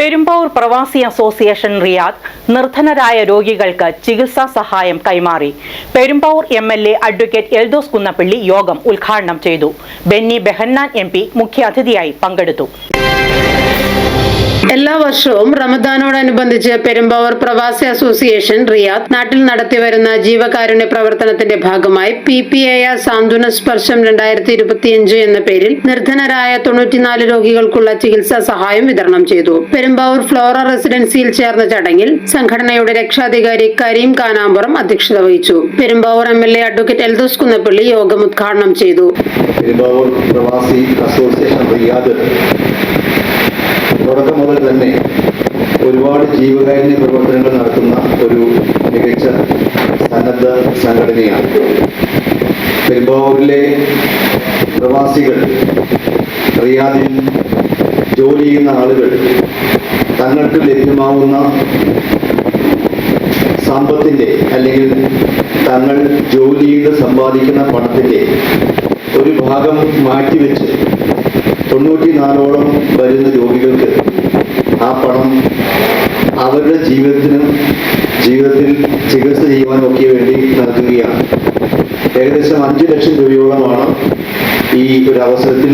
പെരുമ്പാവൂർ പ്രവാസി association Riyadh നിർധനരായ രോഗികൾക്ക് ചികിത്സാ സഹായം കൈമാറി. Perumbavoor M L A advocate Eldhose Kunnappilly യോഗം ഉദ്ഘാടനം ചെയ്തു. ബെന്നി ബെഹന്നാൻ എം പി മുഖ്യാതിഥിയായി പങ്കെടുത്തു. വർഷവും റമദാനോടനുബന്ധിച്ച് പെരുമ്പാവൂർ പ്രവാസി അസോസിയേഷൻ റിയാദ് നാട്ടിൽ നടത്തിവരുന്ന ജീവകാരുണ്യ പ്രവർത്തനത്തിന്റെ ഭാഗമായി പി പി എ ആർ സാന്ത്വന സ്പർശം രണ്ടായിരത്തി ഇരുപത്തിയഞ്ച് എന്ന പേരിൽ നിർധനരായ തൊണ്ണൂറ്റിനാല് രോഗികൾക്കുള്ള ചികിത്സാ സഹായം വിതരണം ചെയ്തു. പെരുമ്പാവൂർ ഫ്ലോറ റെസിഡൻസിയിൽ ചേർന്ന ചടങ്ങിൽ സംഘടനയുടെ രക്ഷാധികാരി കരീം കാനാമ്പുറം അധ്യക്ഷത വഹിച്ചു. Perumbavoor M L A advocate Eldhose Kunnappilly യോഗം ഉദ്ഘാടനം ചെയ്തു. പ്രവാസി അസോസിയേഷൻ റിയാദ് തുടക്കം മുതൽ തന്നെ ഒരുപാട് ജീവകാരുണ്യ പ്രവർത്തനങ്ങൾ നടത്തുന്ന ഒരു മികച്ച സന്നദ്ധ സംഘടനയാണ്. പെരുമ്പാവൂരിലെ പ്രവാസികൾ റിയാദിൽ ജോലി ചെയ്യുന്ന ആളുകൾ തങ്ങൾക്ക് ലഭ്യമാവുന്ന സമ്പത്തിന്റെ അല്ലെങ്കിൽ തങ്ങൾ ജോലി ചെയ്ത് സമ്പാദിക്കുന്ന പണത്തിന്റെ ഒരു ഭാഗം മാറ്റിവെച്ച് തൊണ്ണൂറ്റിനാലോളം വരുന്ന രോഗികൾക്ക് അവരുടെ ജീവിതത്തിനും ജീവിതത്തിൽ ചികിത്സ ചെയ്യുവാനും ഒക്കെ വേണ്ടി നൽകുകയാണ്. ഏകദേശം അഞ്ചു ലക്ഷം രൂപയോളമാണ് ഈ ഒരു അവസരത്തിൽ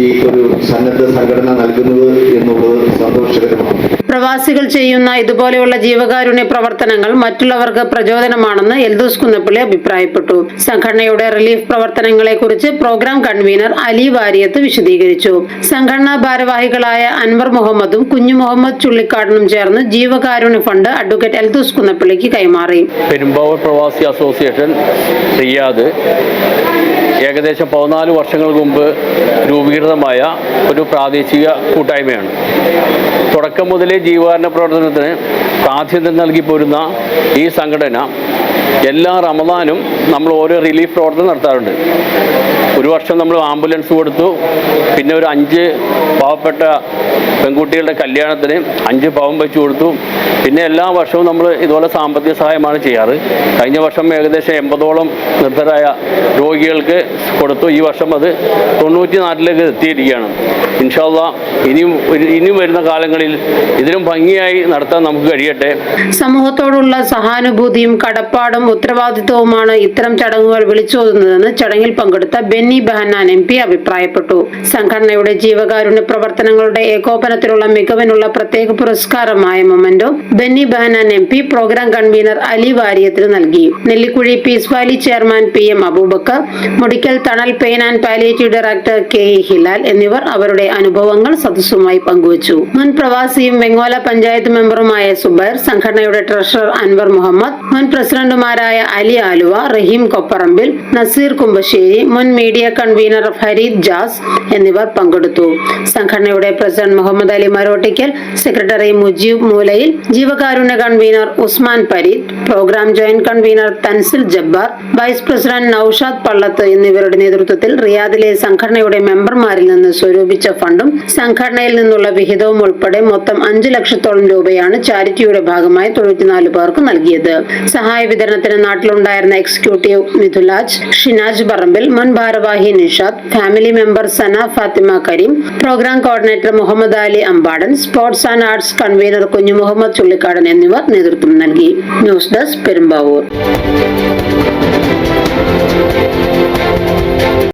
ഈ ഒരു സന്നദ്ധ സംഘടന നൽകുന്നത് എന്നുള്ളത് സന്തോഷകരമാണ്. പ്രവാസികൾ ചെയ്യുന്ന ഇതുപോലെയുള്ള ജീവകാരുണ്യ പ്രവർത്തനങ്ങൾ മറ്റുള്ളവർക്ക് പ്രചോദനമാണെന്ന് എൽദോസ് കുന്നപ്പള്ളി അഭിപ്രായപ്പെട്ടു. സംഘടനയുടെ റിലീഫ് പ്രവർത്തനങ്ങളെ കുറിച്ച് പ്രോഗ്രാം കൺവീനർ അലി വാരിയത്ത് വിശദീകരിച്ചു. സംഘടനാ ഭാരവാഹികളായ അൻവർ മുഹമ്മദും കുഞ്ഞു മുഹമ്മദ് ചുള്ളിക്കാടനും ചേർന്ന് ജീവകാരുണ്യ ഫണ്ട് അഡ്വക്കേറ്റ് എൽദോസ് കുന്നപ്പള്ളിക്ക് കൈമാറി. പെരുമ്പാവൂർ പ്രവാസി അസോസിയേഷൻ റിയാദ് ഏകദേശം പതിനാല് വർഷങ്ങൾക്ക് മുമ്പ് രൂപീകൃതമായ ഒരു പ്രാദേശിക കൂട്ടായ്മയാണ്. തുടക്കം മുതലേ ജീവകാരുണ്യ പ്രവർത്തനത്തിന് പ്രാധാന്യം നൽകി പോരുന്ന ഈ സംഘടന എല്ലാ റമദാനും നമ്മൾ ഓരോ റിലീഫ് പ്രവർത്തനം നടത്താറുണ്ട്. ഒരു വർഷം നമ്മൾ ആംബുലൻസ് കൊടുത്തു. പിന്നെ ഒരു അഞ്ച് പാവപ്പെട്ട പെൺകുട്ടികളുടെ കല്യാണത്തിന് അഞ്ച് പവൻ വെച്ച് കൊടുത്തു. പിന്നെ എല്ലാ വർഷവും നമ്മൾ ഇതുപോലെ സാമ്പത്തിക സഹായമാണ് ചെയ്യാറ്. കഴിഞ്ഞ വർഷം ഏകദേശം എൺപതോളം നിർദ്ധരായ രോഗികൾക്ക് കൊടുത്തു. ഈ വർഷം അത് തൊണ്ണൂറ്റി നാലിലേക്ക് എത്തിയിരിക്കുകയാണ്. ഇൻഷാല്ല ഇനിയും ഇനിയും വരുന്ന കാലങ്ങളിൽ ഇതിലും ഭംഗിയായി നടത്താൻ നമുക്ക് കഴിയട്ടെ. സമൂഹത്തോടുള്ള സഹാനുഭൂതിയും കടപ്പാടും ഉത്തരവാദിത്വവുമാണ് ഇത്തരം ചടങ്ങുകൾ വിളിച്ചോതുന്നതെന്ന് ചടങ്ങിൽ പങ്കെടുത്ത ബെന്നി ബെഹന്നാൻ എം പി അഭിപ്രായപ്പെട്ടു. സംഘടനയുടെ ജീവകാരുണ്യ പ്രവർത്തനങ്ങളുടെ ഏകോപനത്തിലുള്ള മികവിനുള്ള പ്രത്യേക പുരസ്കാരമായ memento Benny Behanan M P programme convener Ali വാര്യത്തിന് നൽകി. Nellikuzhi peace valley chairman P M Aboobacker Mudikkal Thanal pain and palliative director K E Hilal എന്നിവർ അവരുടെ അനുഭവങ്ങൾ സദസ്സുമായി പങ്കുവച്ചു. മുൻ പ്രവാസിയും വെങ്ങോല പഞ്ചായത്ത് മെമ്പറുമായ സുബൈർ സംഘടനയുടെ ട്രഷറർ അൻവർ മുഹമ്മദ് മുൻ പ്രസിഡന്റുമാരായ അലി ആലുവ റഹീം കൊപ്പറമ്പിൽ നസീർ കുമ്പശ്ശേരി മുൻ മീഡിയ കൺവീനർ ഫരീദ് ജാസ് എന്നിവർ പങ്കെടുത്തു. സംഘടനയുടെ പ്രസിഡന്റ് മുഹമ്മദ് അലി മരോട്ടിക്കൽ സെക്രട്ടറി മുജീബ് മൂലയിൽ ജീവകാരുണ്യ convener Usman Pareed programme joint convener Thansil Jabbar vice president Noushad Pallath എന്നിവരുടെ നേതൃത്വത്തിൽ റിയാദിലെ സംഘടനയുടെ മെമ്പർമാരിൽ നിന്ന് സ്വരൂപിച്ച ഫണ്ടും സംഘടനയിൽ നിന്നുള്ള വിഹിതവും ഉൾപ്പെടെ മൊത്തം അഞ്ചു ലക്ഷത്തോളം രൂപയാണ് ചാരിറ്റിയുടെ ഭാഗമായി തൊണ്ണൂറ്റിനാല് പേർക്ക് നൽകിയത്. സഹായ വിതരണത്തിന് നാട്ടിലുണ്ടായിരുന്ന എക്സിക്യൂട്ടീവ് മിഥുലാജ് ഷിനാജ് പറമ്പിൽ മുൻ ഭാരവാഹി Nishad family member Sana Fathima Kareem programme coordinator Muhammad Ali Ambadan sports and arts convener Kunju Muhammad Chullikkadan എന്നിവർ നേതൃത്വം നൽകി. News desk Perumbavoor.